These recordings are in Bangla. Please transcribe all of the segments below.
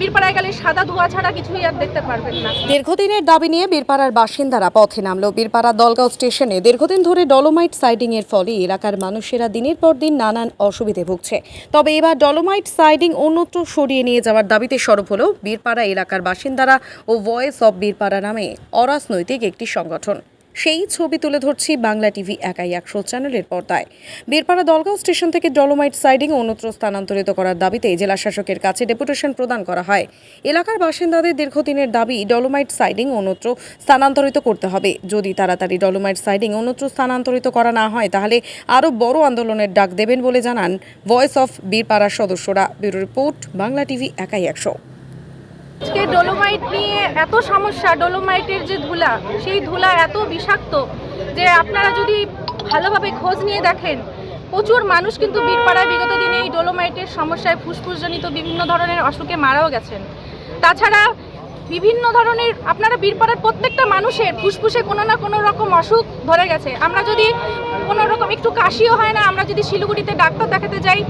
বীরপাড়ায় গেলে সাদা ধোঁয়া ছাড়া কিছুই আর দেখতে পারবেন না। দীর্ঘদিনের দাবি নিয়ে বীরপাড়ার বাসিন্দারা পথে নামলো। বীরপাড়া দলগাঁও স্টেশনে দীর্ঘদিন ধরে ডলোমাইট সাইডিং এর ফলে এলাকার মানুষেরা দিনের পর দিন নানান অসুবিধে ভুগছে। তবে এবার ডলোমাইট সাইডিং অন্যত্র সরিয়ে নিয়ে যাওয়ার দাবিতে সরব হলো বীরপাড়া এলাকার বাসিন্দারা ও ভয়েস অব বীরপাড়া নামে অরাজনৈতিক একটি সংগঠন। সেই ছবি তুলে ধরছি বাংলা টিভি একাই একশো চ্যানেলের পর্দায়। বীরপাড়া দলগাঁও স্টেশন থেকে ডলোমাইট সাইডিং অন্যত্র স্থানান্তরিত করার দাবিতে জেলা শাসকের কাছে ডেপুটেশন প্রদান করা হয়। এলাকার বাসিন্দাদের দীর্ঘদিনের দাবি, ডলোমাইট সাইডিং অন্যত্র স্থানান্তরিত করতে হবে। যদি তাড়াতাড়ি ডলোমাইট সাইডিং অন্যত্র স্থানান্তরিত করা না হয়, তাহলে আরও বড় আন্দোলনের ডাক দেবেন বলে জানান ভয়েস অফ বীরপাড়ার সদস্যরা। ব্যুরো রিপোর্ট, বাংলা টিভি একাই একশো। ডোলোমাইট নিয়ে এত সমস্যা, ডোলোমাইটের যে ধুলা, সেই ধুলা এত বিষাক্ত যে আপনারা যদি ভালোভাবে খোঁজ নিয়ে দেখেন, প্রচুর মানুষ কিন্তু বীরপাড়ায় বিগত দিনে এই ডোলোমাইটের সমস্যায় ফুসফুসজনিত বিভিন্ন ধরনের অসুখে মারাও গেছেন। তাছাড়া বিভিন্ন ধরনের, আপনারা বীরপাড়ার প্রত্যেকটা মানুষের ফুসফুসে কোনো না কোনো রকম অসুখ ধরে গেছে। আমরা যদি কোনো রকম একটু কাশিও হয় না। আমরা যদি শিলিগুড়িতে ডাক্তার দেখাতে যাই,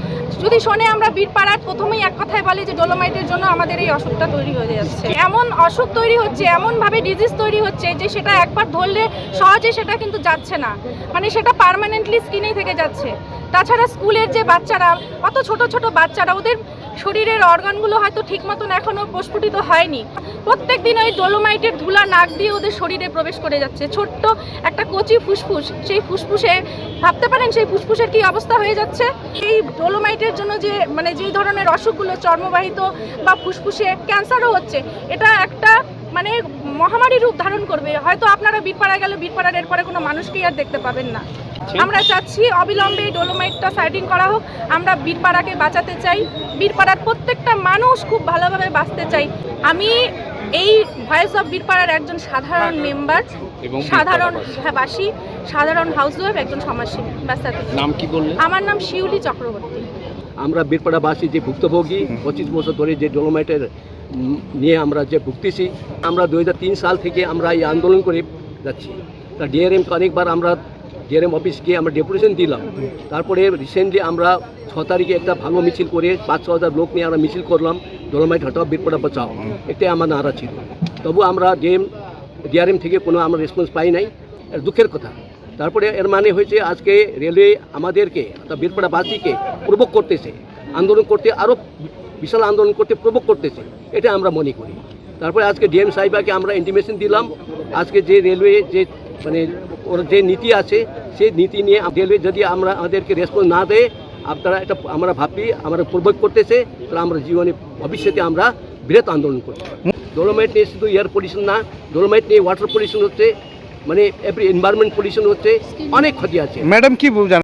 যদি শোনে আমরা বীরপাড়ার প্রথমেই এক কথায় বলি যে ডোলোমাইটের জন্য আমাদের এই অসুখটা তৈরি হয়ে যাচ্ছে। এমন অসুখ তৈরি হচ্ছে, এমনভাবে ডিজিজ তৈরি হচ্ছে যে সেটা একবার ধরলে সহজে সেটা কিন্তু যাচ্ছে না। মানে সেটা পার্মানেন্টলি স্কিনেই থেকে যাচ্ছে। তাছাড়া স্কুলের যে বাচ্চারা, অত ছোট ছোট বাচ্চারা, ওদের শরীরের অর্গানগুলো হয়তো ঠিক মতন এখনও প্রস্ফুটিত হয়নি। প্রত্যেক দিন ওই ডোলোমাইটের ধুলা নাক দিয়ে ওদের শরীরে প্রবেশ করে যাচ্ছে। ছোট্ট একটা কচি ফুসফুস, সেই ফুসফুসে, ভাবতে পারেন সেই ফুসফুসের কি অবস্থা হয়ে যাচ্ছে? এই ডোলোমাইটের জন্য যে মানে যেই ধরনের অসুখগুলো চর্মবাহিত বা ফুসফুসে ক্যান্সারও হচ্ছে, এটা একটা মানে মহামারী রূপ ধারণ করবে। হয়তো আপনারা বীরপাড়া গেলে বীরপাড়ার এরপরে কোনো মানুষকেই আর দেখতে পাবেন না। আমরা চাচ্ছি অবিলম্বে ডোলোমাইটটা সাইডিং করা হোক। আমরা বীরপাড়াকে বাঁচাতে চাই। বীরপাড়ার প্রত্যেকটা মানুষ খুব ভালোভাবে বাঁচতে চাই। আমি এই ভয়েস অফ বীরপাড়ার একজন সাধারণ মেম্বার এবং সাধারণ বাসী সাধারণ হাউস ওয়াইফ একজন সমাজসেবী। ব্যাস। নাম কি বললেন আমার নাম শিউলি চক্রবর্তী। আমরা বীরপাড়াবাসী যে ভুক্তভোগী পঁচিশ বছর ধরে যে ডোলোমাইটের নিয়ে আমরা যে ভুগতেছি আমরা দুই হাজার তিন সাল থেকে আমরা এই আন্দোলন করে যাচ্ছি। তা ডিআরএম অনেকবার আমরা ডিআরএম অফিস গিয়ে আমরা ডেপুটেশন দিলাম। তারপরে রিসেন্টলি আমরা ছ তারিখে একটা ভালো মিছিল করে পাঁচ ছ হাজার লোক নিয়ে আমরা মিছিল করলাম ডোলোমাইট হটাও বীরপাড়া বাঁচাও। এটাই আমার নারা ছিল। তবু আমরা ডিএম ডিআরএম থেকে কোনো আমরা রেসপন্স পাই নাই। দুঃখের কথা। তারপরে এর মানে হয়েছে আজকে রেলওয়ে আমাদেরকে অর্থাৎ বীরপাড়াবাসীকে প্রভোগ করতেছে। আন্দোলন করতে আরও বিশাল আন্দোলন করতে প্রভোগ করতেছে। এটা আমরা মনে করি। তারপরে আজকে ডিএম সাহেবাকে আমরা ইন্টিমেশন দিলাম। আজকে যে রেলওয়ে যে মানে ওর যে নীতি আছে, সেই নীতি নিয়ে রেলওয়ে যদি আমরা আমাদেরকে রেসপন্স না দেয়, আপনারা এটা আমরা ভাবি, আমরা প্রভোগ করতেছে, তাহলে আমরা জীবনে, ভবিষ্যতে আমরা বৃহৎ আন্দোলন করব। ডোলোমাইট নিয়ে শুধু এয়ার পলিউশন না ডোলোমাইট নিয়ে ওয়াটার পলিউশন হচ্ছে মানে এভরি এনভায়রনমেন্ট পলিউশন হচ্ছে, অনেক ক্ষতি আছে। ম্যাডাম, কি জান